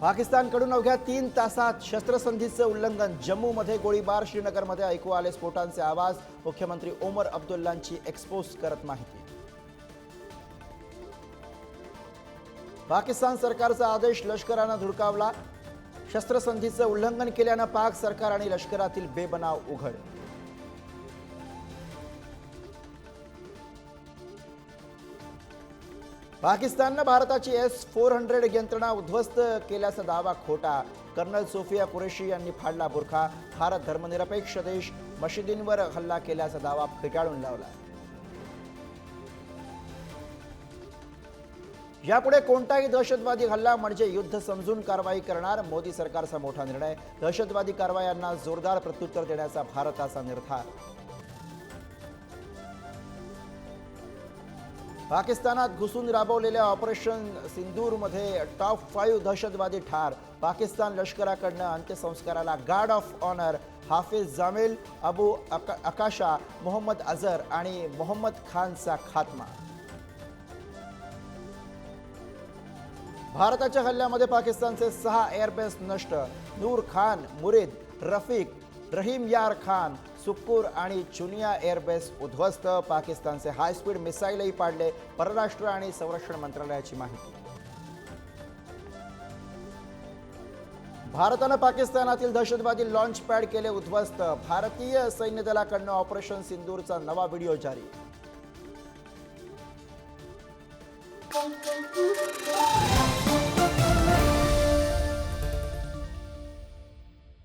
पाकिस्तानकडून अवघ्या तीन तासात शस्त्रसंधीचं उल्लंघन. जम्मूमध्ये गोळीबार श्रीनगरमध्ये ऐकू आले स्फोटांचे आवाज. मुख्यमंत्री ओमर अब्दुल्लांची एक्सपोज करत माहिती. पाकिस्तान सरकारचा आदेश लष्करानं धुडकावला. शस्त्रसंधीचं उल्लंघन केल्यानं पाक सरकार आणि लष्करातील बेबनाव उघड. पाकिस्ताननं भारताची एस फोर हंड्रेड यंत्रणा उद्ध्वस्त केल्याचा दावा खोटा. कर्नल सोफिया कुरेशी यांनी फाडला बुरखा. भारत धर्मनिरपेक्ष देश मशिदींवर हल्ला केल्याचा दावा फेटाळून लावला. यापुढे कोणताही दहशतवादी हल्ला म्हणजे युद्ध समजून कारवाई करणार मोदी सरकारचा मोठा निर्णय. दहशतवादी कारवायांना जोरदार प्रत्युत्तर देण्याचा भारताचा निर्धार. पाकिस्तानात घुसून राबवलेल्या ऑपरेशन सिंदूरमध्ये टॉप फाईव्ह दहशतवादी ठार. पाकिस्तान लष्कराकडनं अंत्यसंस्काराला guard of honour. Hafiz Jamel Abu aka Akasha Mohammed Azhar आणि मोहम्मद खानचा खात्मा. भारताच्या हल्ल्यामध्ये पाकिस्तानचे सहा एअरबेस नष्ट. नूर खान मुरीद रफीक रहीम यार खान सुक्कूर आणि चुनिया एअरबेस उद्ध्वस्त पाकिस्तानचे हायस्पीड मिसाईलही पाडले परराष्ट्र आणि संरक्षण मंत्रालयाची माहिती. भारतानं पाकिस्तानातील दहशतवादी लॉन्च पॅड केले उद्ध्वस्त. भारतीय सैन्य दलाकडनं ऑपरेशन सिंदूरचा नवा व्हिडिओ जारी.